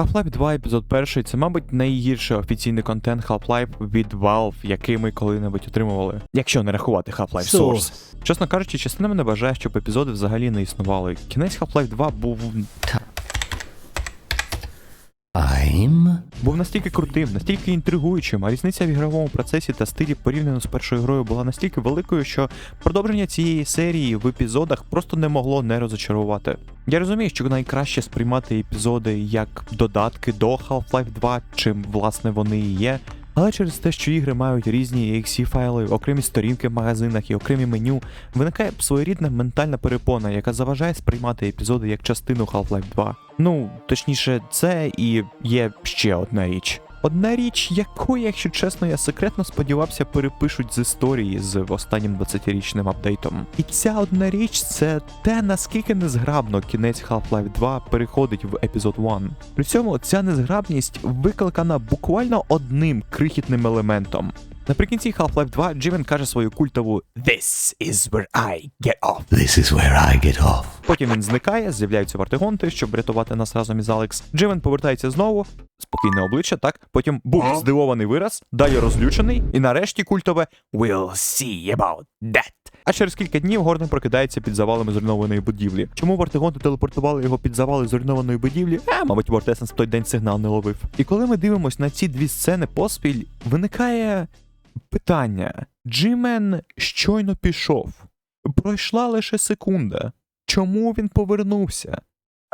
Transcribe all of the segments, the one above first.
Half-Life 2 епізод 1 це, мабуть, найгірший офіційний контент Half-Life від Valve, який ми коли-небудь отримували. Якщо не рахувати Half-Life Source. Чесно кажучи, частина мене бажає, щоб епізоди взагалі не існували. Кінець Half-Life 2 був I'm був настільки крутим, настільки інтригуючим, а різниця в ігровому процесі та стилі порівняно з першою грою була настільки великою, що продовження цієї серії в епізодах просто не могло не розочарувати. Я розумію, що найкраще сприймати епізоди як додатки до Half-Life 2, чим власне вони і є. Але через те, що ігри мають різні exe файли, окремі сторінки в магазинах і окремі меню, виникає своєрідна ментальна перепона, яка заважає сприймати епізоди як частину Half-Life 2. Ну, точніше, це і є ще одна річ. Одна річ, якої, якщо чесно, я секретно сподівався, перепишуть з історії з останнім 20-річним апдейтом. І ця одна річ це те, наскільки незграбно кінець Half-Life 2 переходить в епізод 1. При цьому ця незграбність викликана буквально одним крихітним елементом. Наприкінці Half-Life 2 Джимен каже свою культову This is where I get off. This is where I get off. Потім він зникає, з'являються вартигонти, щоб врятувати нас разом із Алекс. Дживен повертається знову, спокійне обличчя, так. Потім був здивований вираз, далі розлючений, і нарешті культове We'll see about that. А через кілька днів Гордон прокидається під завалами зруйнованої будівлі. Чому вартигонти телепортували його під завали зруйнованої будівлі? А, мабуть, Вортесенс в той день сигнал не ловив. І коли ми дивимось на ці дві сцени поспіль, виникає питання: Джимен щойно пішов. Пройшла лише секунда. Чому він повернувся?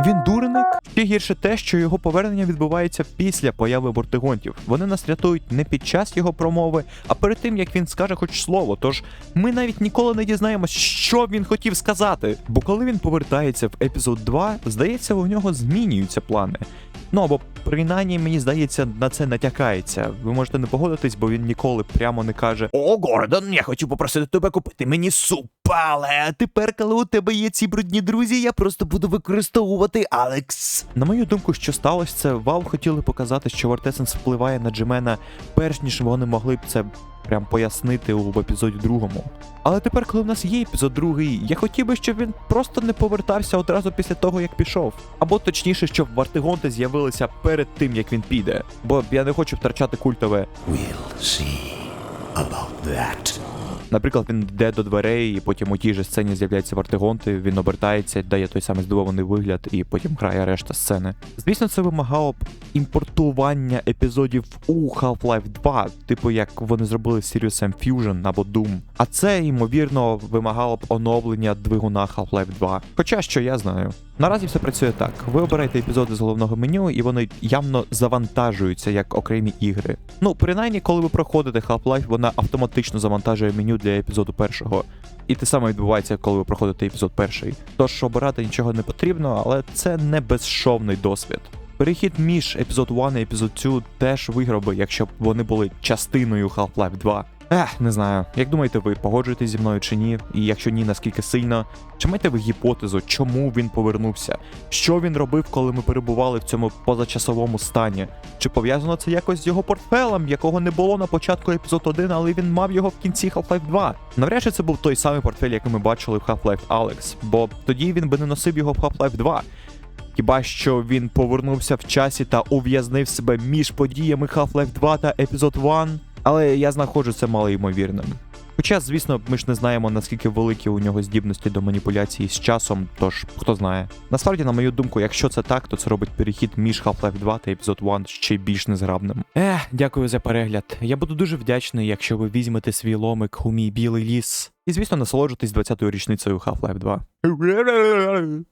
Він дурник? Ще гірше те, що його повернення відбувається після появи бортигонтів. Вони нас рятують не під час його промови, а перед тим як він скаже хоч слово. Тож ми навіть ніколи не дізнаємось, що він хотів сказати. Бо коли він повертається в епізод 2, здається, у нього змінюються плани. Ну або принаймні, мені здається, на це натякається. Ви можете не погодитись, бо він ніколи прямо не каже: О, Гордон, я хочу попросити тебе купити мені суп. Але тепер, коли у тебе є ці брудні друзі, я просто буду використовувати Алекс. На мою думку, що сталося це, Valve хотіли показати, що Вартесенс впливає на Джимена, перш ніж вони могли б це прям пояснити у епізоді другому. Але тепер, коли в нас є епізод другий, я хотів би, щоб він просто не повертався одразу після того, як пішов. Або точніше, щоб вартигонти з'явилися перед тим, як він піде. Бо я не хочу втрачати культове. We'll see about that. Наприклад, він йде до дверей, і потім у тій же сцені з'являються вартигонти, він обертається, дає той самий здивований вигляд, і потім грає решта сцени. Звісно, це вимагало б імпортування епізодів у Half-Life 2, типу як вони зробили Serious Sam Fusion або Doom. А це, ймовірно, вимагало б оновлення двигуна Half-Life 2. Хоча що я знаю. Наразі все працює так: ви обираєте епізоди з головного меню, і вони явно завантажуються як окремі ігри. Ну, принаймні, коли ви проходите Half-Life, вона автоматично завантажує меню для епізоду першого. І те саме відбувається, коли ви проходите епізод перший. Тож обирати нічого не потрібно, але це не безшовний досвід. Перехід між епізод 1 і епізод 2 теж виграв би, якщо б вони були частиною Half-Life 2. Ех, не знаю. Як думаєте, ви погоджуєтесь зі мною чи ні? І якщо ні, наскільки сильно? Чи маєте ви гіпотезу, чому він повернувся? Що він робив, коли ми перебували в цьому позачасовому стані? Чи пов'язано це якось з його портфелем, якого не було на початку епізод 1, але він мав його в кінці Half-Life 2? Навряд чи це був той самий портфель, який ми бачили в Half-Life Alex, бо тоді він би не носив його в Half-Life 2. Хіба що він повернувся в часі та ув'язнив себе між подіями Half-Life 2 та Епізод 1, але я знаходжу це малоймовірним. Хоча, звісно, ми ж не знаємо, наскільки великі у нього здібності до маніпуляції з часом, тож хто знає. Насправді, на мою думку, якщо це так, то це робить перехід між Half-Life 2 та Епізод 1 ще більш незграбним. Ех, дякую за перегляд. Я буду дуже вдячний, якщо ви візьмете свій ломик у мій білий ліс. І звісно, насолоджуйтесь 20-ю річницею Half-Life 2.